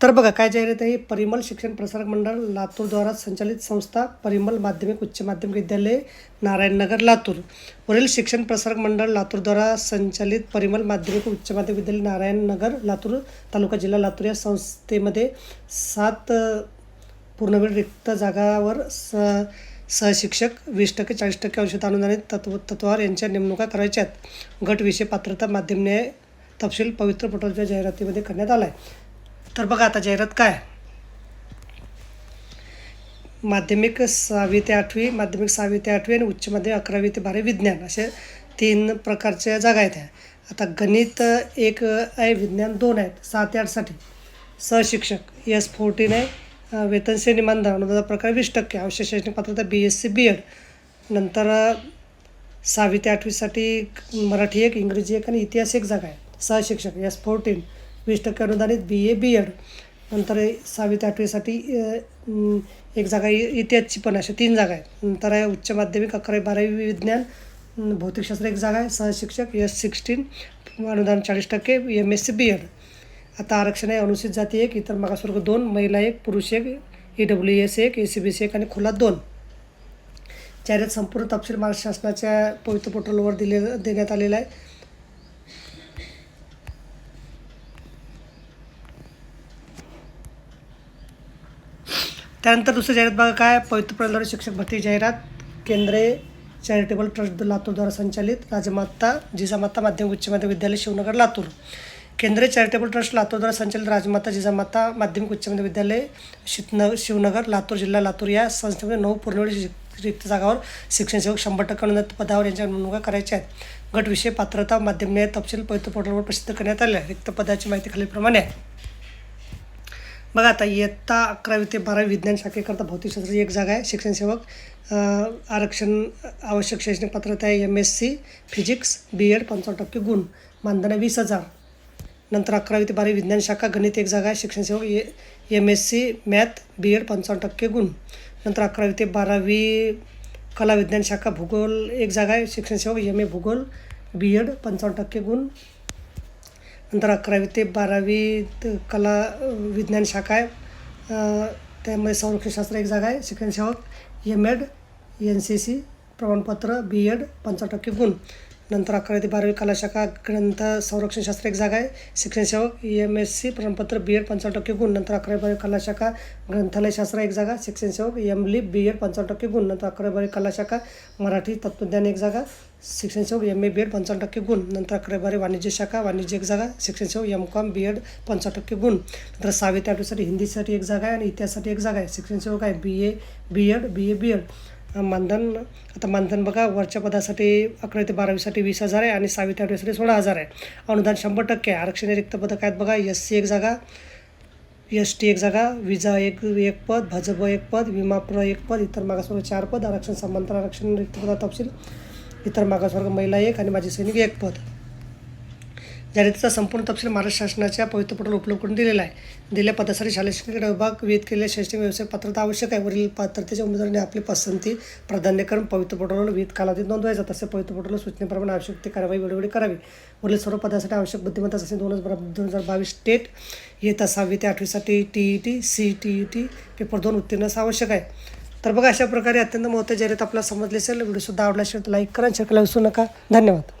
तर बघा काय जाहिरात आहे परिमल शिक्षण प्रसारक मंडळ लातूरद्वारा संचालित संस्था परिमल माध्यमिक उच्च माध्यमिक विद्यालय नारायणनगर लातूर. वरील शिक्षण प्रसारक मंडळ लातूरद्वारा संचालित परिमल माध्यमिक उच्च माध्यमिक विद्यालय नारायणनगर लातूर तालुका जिल्हा लातूर या संस्थेमध्ये सात पूर्णवेळ रिक्त जागावर स सहशिक्षक वीस टक्के चाळीस टक्के अंशत अनुदानित तत्व तत्वावर यांच्या नेमणुका करायच्या आहेत गट विषय पात्रता माध्यम न्याय तपशील पवित्र पोर्टलच्या जाहिरातीमध्ये करण्यात आला आहे तर बघा आता जाहिरात काय? माध्यमिक सहावी ते आठवी माध्यमिक सहावी ते आठवी आणि उच्च माध्यमिक अकरावी ते बारावी विज्ञान असे तीन प्रकारच्या जागा आहेत ह्या. आता गणित एक आहे विज्ञान दोन आहेत सहा ते आठसाठी. सहशिक्षक एस फोर्टीन आहे. वेतन श्रेणी मानधन अनुदान प्रकार वीस टक्के. आवश्यक शैक्षणिक पात्रता B S C B ed. नंतर सहावी ते आठवीसाठी मराठी एक इंग्रजी एक आणि इतिहास एक जागा आहे. सहशिक्षक एस फोर्टीन. वीस टक्के अनुदानित बी ए बी एड नंतर सहावी ते आठवीसाठी एक जागा इतिहासची पण अशा तीन जागा आहेत. नंतर आहे उच्च माध्यमिक अकरावी बारावी विज्ञान भौतिकशास्त्र एक जागा आहे सहशिक्षक एस सिक्स्टीन अनुदान चाळीस टक्के M S C B ed आता आरक्षण आहे अनुसूचित जाती एक इतर मागासवर्ग दोन महिला एक पुरुष एक ई डब्ल्यू एस एक ए सी बी सी एक आणि खुला दोन. जाहिरात संपूर्ण तपशील महाराष्ट्र शासनाच्या पवित्र पोर्टलवर दिले देण्यात आलेला आहे. त्यानंतर दुसरी जाहिरात बघा काय? पवित्र पोर्टलवर शिक्षक भरती जाहिरात केंद्रे चॅरिटेबल ट्रस्ट लातूरद्वारा संचालित राजमाता जिजामाता माध्यमिक उच्च माध्यमिक विद्यालय शिवनगर लातूर. केंद्रीय चॅरिटेबल ट्रस्ट लातूरद्वारा संचालित राजमाता जिजामाता माध्यमिक उच्च माध्यमिक विद्यालय शितन शिवनगर लातूर जिल्हा लातूर या संस्थेमध्ये नऊ पूर्णवेळी रिक्त जागावर शिक्षण सेवक शंभर टक्के अनुदानित पदावर यांच्या नेमणुका करायच्या आहेत. गट विषय पात्रता माध्यम तपशील पवित्र पोर्टलवर प्रसिद्ध करण्यात आले रिक्त पदाची माहिती खालीलप्रमाणे आहे. बघा आता इयत्ता अकरावी ते बारावी विज्ञान शाखेकरता भौतिकशास्त्राची एक जागा आहे शिक्षणसेवक आरक्षण आवश्यक शैक्षणिक पात्रता आहे M S C physics B ed पंचावन्न टक्के गुण. मानधन वीस हजार. नंतर अकरावी ते बारावी विज्ञान शाखा गणित एक जागा आहे शिक्षणसेवक A M S C math B ed पंचावन्न टक्के गुण. नंतर अकरावी ते बारावी कला विज्ञान शाखा भूगोल एक जागा आहे शिक्षण सेवक एम ए भूगोल बी एड पंचावन्न टक्के गुण. नंतर अकरावी ते बारावी कला विज्ञान शाखा आहे. त्यामध्ये संरक्षणशास्त्र एक जागा आहे. शिक्षण सेवक M Ed N C C प्रमाणपत्र बी एड पंचावन्न टक्के गुण. नंतर अकरावी ते बारावी कलाशाखा ग्रंथ संरक्षणशास्त्र एक जागा आहे. शिक्षण सेवक एम एस सी प्रमाणपत्र बी एड पंचावन्न टक्के गुण. नंतर अकरावी बारावी कलाशाखा ग्रंथालयशास्त्र एक जागा. शिक्षण सेवक एम लिप बी एड पंचावन्न टक्के गुण. नंतर अकरावी बारावी कलाशाखा मराठी तत्त्वज्ञान एक जागा. शिक्षण सेवक एम ए बी एड पंचावन्न टक्के गुण. नंतर अकरावी बारावी वाणिज्य शाखा वाणिज्य एक जागा. शिक्षण सेवक एम कॉम बी एड पंचावन्न टक्के गुण. नंतर सहावी ते आठवीसाठी हिंदीसाठी एक जागा आहे आणि इतिहासासाठी एक जागा आहे. शिक्षण सेवक आहे बी A B Ed B A B Ed मानधन आता मानधन बघा वरच्या पदासाठी अकरावी ते बारावीसाठी वीस हजार आहे आणि सहावी ते आठवीसाठी सोळा हजार आहे. अनुदान शंभर टक्के आहे. आरक्षण रिक्त पदक आहेत बघा एस सी एक जागा एस टी एक जागा विजा एक एक पद भजब एक पद विमाप्र एक पद इतर मागासवर्ग चार पद आरक्षण समांतर आरक्षण रिक्त पदा तपशील इतर मागासवर्ग महिला एक आणि माजी सैनिक एक पद. जाहिरातीचा संपूर्ण तपशील महाराष्ट्र शासनाच्या पवित्र उपलब्ध करून दिलेला आहे. दिलेल्या पदासाठी शालेय शिक्षण विभाग विहित केलेल्या शैक्षणिक व्यवसाय पात्रता आवश्यक आहे. वरील पात्रतेच्या उमेदवारांनी आपली पसंती प्राधान्यक्रम पवित्र पोर्टलवर विहित कालावधीत नोंदवायचा. तसे पवित्र सूचनेप्रमाणे आवश्यक ती कारवाई वेळोवेळी करावी. वरील सर्व पदासाठी आवश्यक बुद्धिमत्ता असे दोन हजार दोन हजार बावीस स्टेट येत सहावी ते आठवीसाठी T E T C T E T paper दोन उत्तीर्ण असं आवश्यक आहे. तर बघा अशा प्रकारे अत्यंत महत्त्वाची जाहिरात आपल्याला समजली असेल. व्हिडिओसुद्धा आवडला असेल तर लाईक करा शेअर करायला विसरू नका. धन्यवाद.